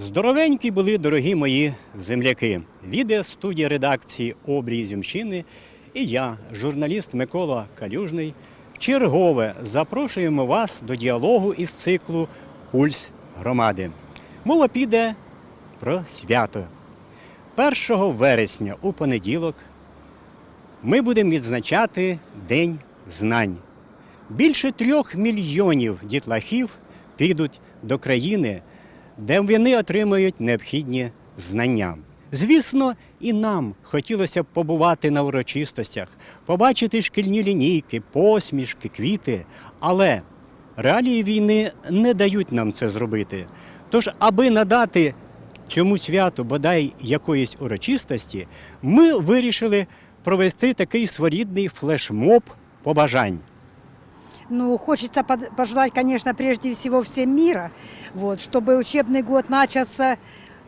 Здоровенькі були дорогі мої земляки. Відео студія редакції Обрій Зюмщини і я, журналіст Микола Калюжний, чергове запрошуємо вас до діалогу із циклу Пульс громади. Мова піде про свято. 1 вересня у понеділок ми будемо відзначати День знань. Більше трьох мільйонів дітлахів підуть до країни, де вони отримають необхідні знання. Звісно, і нам хотілося б побувати на урочистостях, побачити шкільні лінійки, посмішки, квіти, але реалії війни не дають нам це зробити. Тож, аби надати цьому святу бодай якоїсь урочистості, ми вирішили провести такий своєрідний флешмоб побажань. Ну, хочется пожелать, конечно, прежде всего всем мира, вот, чтобы учебный год начался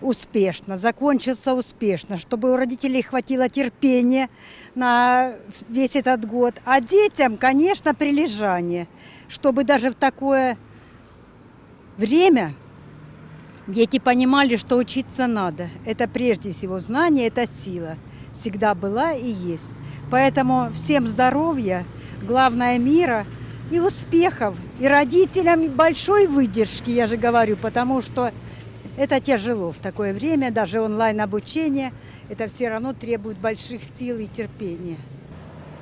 успешно, закончился успешно, чтобы у родителей хватило терпения на весь этот год, а детям, конечно, прилежание, чтобы даже в такое время дети понимали, что учиться надо. Это прежде всего знание, это сила. Всегда была и есть. Поэтому всем здоровья, главное мира и успехов. И родителям большой выдержки, я же говорю, потому что это тяжело в такое время, даже онлайн-обучение, это все равно требует больших сил и терпения.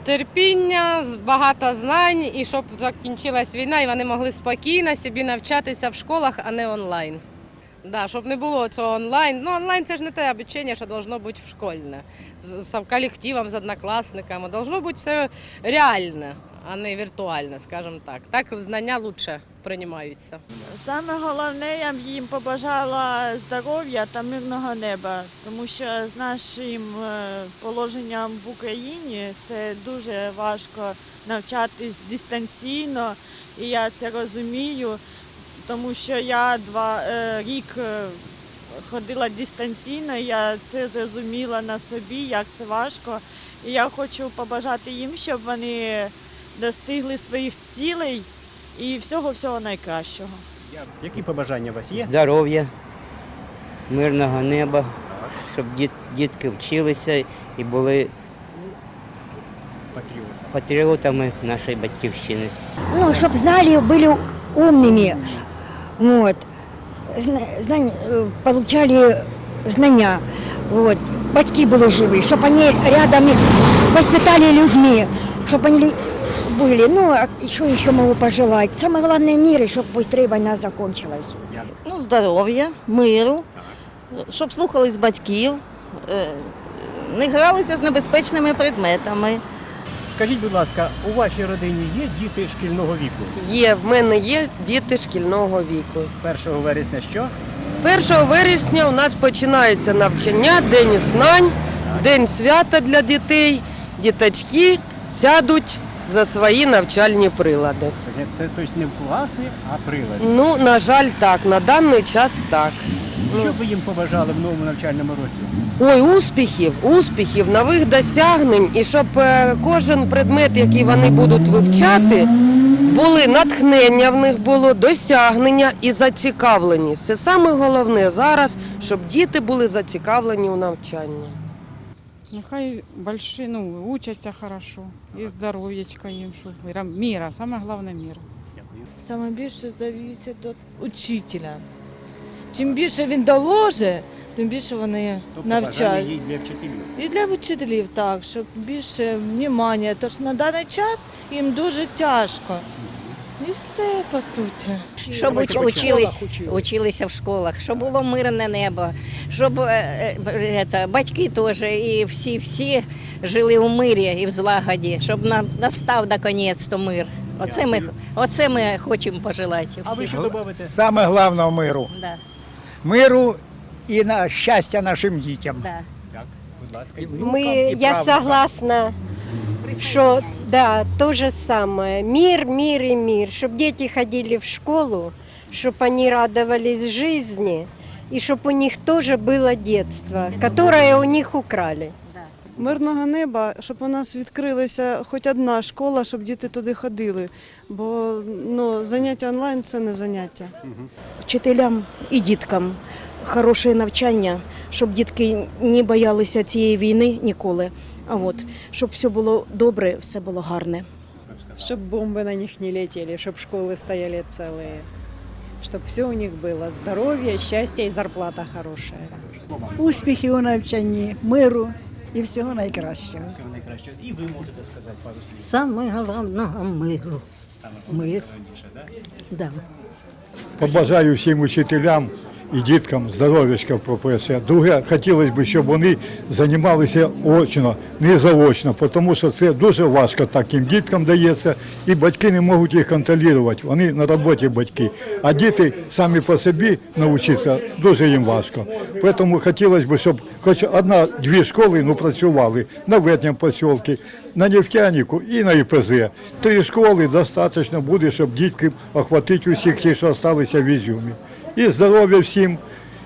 терпіння, багато знань, і щоб закінчилась війна, і вони могли спокійно собі навчатися в школах, а не онлайн. Да, щоб не було цього онлайн. Ну, онлайн це ж не те обучення, що должно бути в школьне. З, з колективом, з однокласниками. Должно бути все реальне, А не віртуальне, скажімо так. Так знання краще приймаються. Саме головне, я б їм побажала здоров'я та мирного неба, тому що з нашим е, положенням в Україні це дуже важко навчатись дистанційно, і я це розумію, тому що я два е, рік е, ходила дистанційно, я це зрозуміла на собі, як це важко. І я хочу побажати їм, щоб вони достигли своїх цілей і всього-всього найкращого. Які побажання у вас є? здоров'я, мирного неба, щоб діт- дітки вчилися і були Патріоти. патріотами нашої батьківщини. Ну, чтобы знали, были умными, вот, Зна- знань- э, получали знания, вот, батьки были живы, чтобы они рядом их воспитали людьми, чтобы они лю- были, ну, а еще, еще могу пожелать. Самое главное мир, и чтобы быстрее война закончилась. Ну, здоров'я, миру, щоб слухались батьків, е, не гралися з небезпечними предметами. Скажіть, будь ласка, у вашій родині є діти шкільного віку? Є, в мене є діти шкільного віку. 1 вересня що? 1 вересня у нас починається навчання, день знань, день свята для дітей. Діточки сядуть за свої навчальні прилади. Це, тобто не класи, а прилади. Ну, на жаль, так, на даний час так. Що ви їм побажали в новому навчальному році? Ой, успіхів, успіхів, нових досягнень, і щоб е, кожен предмет, який вони будуть вивчати, були натхнення в них було, досягнення і зацікавленість. Це саме головне зараз, щоб діти були зацікавлені у навчанні. Ну, хай большие, ну, учатся хорошо. І здоров'ячка їм, щоб мира- мира, саме головне мира. Дякую. Саме більше залежить від учителя. Чим більше він доложе, тим більше вони Тобто навчають. є для вчителів. І для учителів так, щоб більше внимання. Тож на даний час їм дуже тяжко. І все по суті. Щоб уч- учились, училися в школах, щоб було мирне небо, щоб е, е, это, батьки теж і всі, всі жили у мирі і в злагоді, щоб нам настав наконець то мир. Оце ми, оце ми хочемо пожелати А ви що додаєте? Саме головне миру. Да, Миру і на щастя нашим дітям. да. Так, будь ласка. Внукам Мы, і я правнукам. согласна, что да, то же самое. Мир, мир и мир. Чтобы дети ходили в школу, чтобы они радовались жизни, и чтобы у них тоже было детство, которое у них украли. Мирного неба, щоб у нас відкрилася хоч одна школа, щоб діти туди ходили. Бо ну, заняття онлайн це не заняття. Вчителям і діткам хороше навчання, щоб дітки не боялися цієї війни ніколи. А от щоб все було добре, все було гарне. Чтобы бомбы на них не летели, чтобы школы стояли целые. Чтобы все у них было. Здоровье, счастье и зарплата хорошая. Успіхів у навчанні, миру і всього найкращого. Всього найкращого. І ви можете сказати пару слів. Саме головного миру. Саме Мир. найголовніше, да? Да. Побажаю всім учителям і діткам здоров'ячка в. Друге, хотілося б, щоб вони займалися очно, не заочно, тому що це дуже важко таким діткам дається, і батьки не можуть їх контролювати. Вони на роботі батьки. А діти самі по собі навчитися дуже їм важко. Тому хотілося б, щоб хоч одна-дві школи ну, працювали на Ветням посілці, на Нефтянику і на ІПЗ. Три школи достатньо буде, щоб дітки охватити усіх ті, що залишилися в Ізюмі. І здоров'я всім,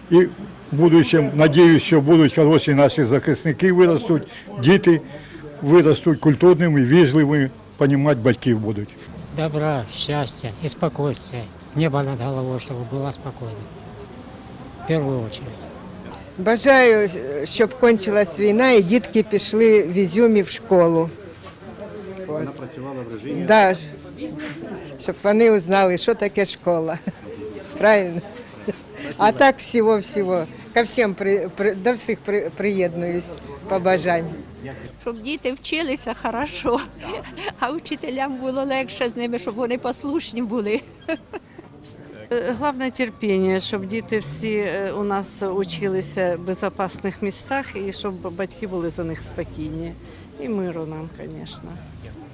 і в будущем, надіюсь, що будуть хороші наші захисники виростуть, діти виростуть культурними, вежливими, понімати батьків будуть. добра, счастья и спокойствия. Небо над головой, чтобы было спокойно. В первую очередь. Бажаю, щоб кончилась війна і дітки пішли в Ізюмі в школу. Вона працювала в режимі. Да, щоб вони узнали, що таке школа. Правильно? А так всього-всього. Ко всім при, при, до всіх при, приєднуюсь побажань. Щоб діти вчилися хорошо, а вчителям було легше з ними, щоб вони послушні були. Головне терпіння, щоб діти всі е, у нас училися в безпечних місцях і щоб батьки були за них спокійні. І миру нам, звісно.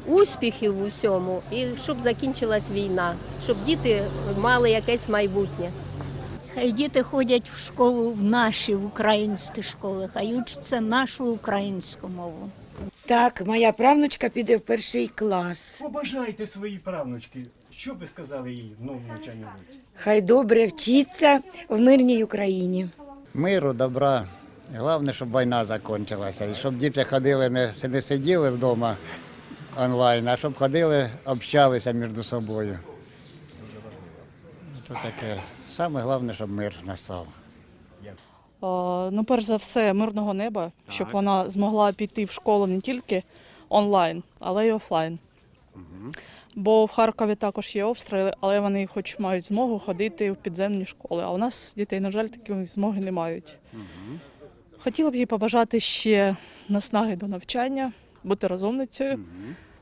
Успіхів у всьому і щоб закінчилась війна, щоб діти мали якесь майбутнє. Хай діти ходять в школу в наші в українські школи, хай учаться нашу українську мову. Так, моя правнучка піде в перший клас. Побажайте своїй правнучки. Що б ви сказали їй в новому навчанні році? Хай добре вчиться в мирній Україні. Миру, добра. Головне, щоб війна закінчилася. І щоб діти ходили, не, не сиділи вдома онлайн, а щоб ходили, общалися між собою. Це таке. Саме головне, щоб мир настав. Ну, перш за все, мирного неба, щоб вона змогла піти в школу не тільки онлайн, але й офлайн. Бо в Харкові також є обстріли, але вони хоч мають змогу ходити в підземні школи. А у нас дітей, на жаль, такої змоги не мають. Хотіла б їй побажати ще наснаги до навчання, бути розумницею,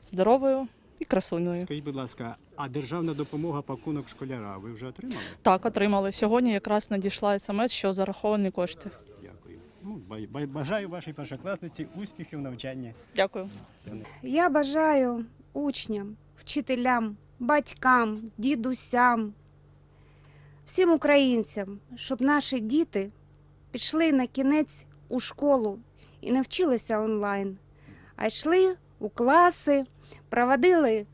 здоровою і красуною. Скажіть, будь ласка, а державна допомога пакунок школяра ви вже отримали? Так, отримали. Сьогодні якраз надійшла смс, що зараховані кошти. Дякую. Ну, бай- бажаю вашій першокласниці успіхів в навчанні. Дякую. Я бажаю учням, вчителям, батькам, дідусям, всім українцям, щоб наші діти пішли на кінець у школу і не вчилися онлайн, а йшли у класи, проводили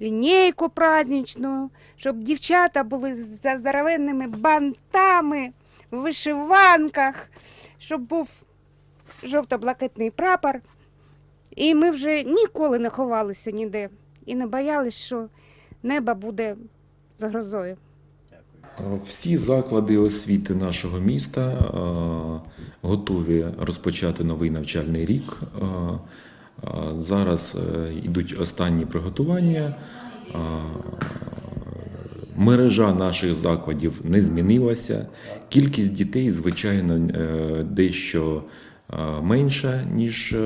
лінійку праздничну, щоб дівчата були за здоровенними бантами, в вишиванках, щоб був жовто-блакитний прапор. І ми вже ніколи не ховалися ніде і не боялись, що небо буде загрозою. Всі заклади освіти нашого міста е, готові розпочати новий навчальний рік. Зараз е, йдуть останні приготування. Мережа наших закладів не змінилася. Кількість дітей, звичайно, е, дещо е, менша, ніж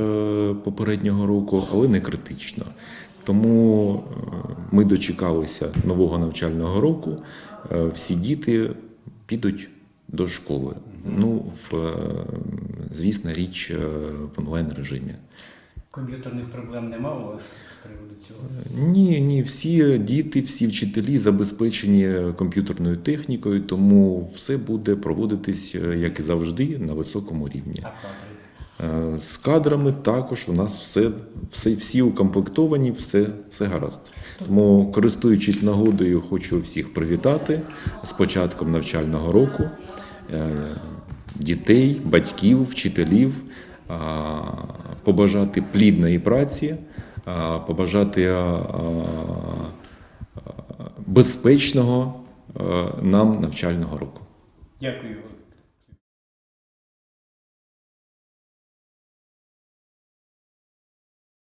попереднього року, але не критично. Тому ми дочекалися нового навчального року. Всі діти підуть до школи. Ну, в, звісна річ, в онлайн режимі. Комп'ютерних проблем нема у вас з приводу цього? Ні, ні, всі діти, всі вчителі забезпечені комп'ютерною технікою, тому все буде проводитись, е, як і завжди, на високому рівні. А кадри? Е, З кадрами також у нас все, все всі укомплектовані, все, все гаразд. Тому, користуючись нагодою, хочу всіх привітати з початком навчального року, е, дітей, батьків, вчителів, побажати плідної праці, побажати безпечного нам навчального року. Дякую.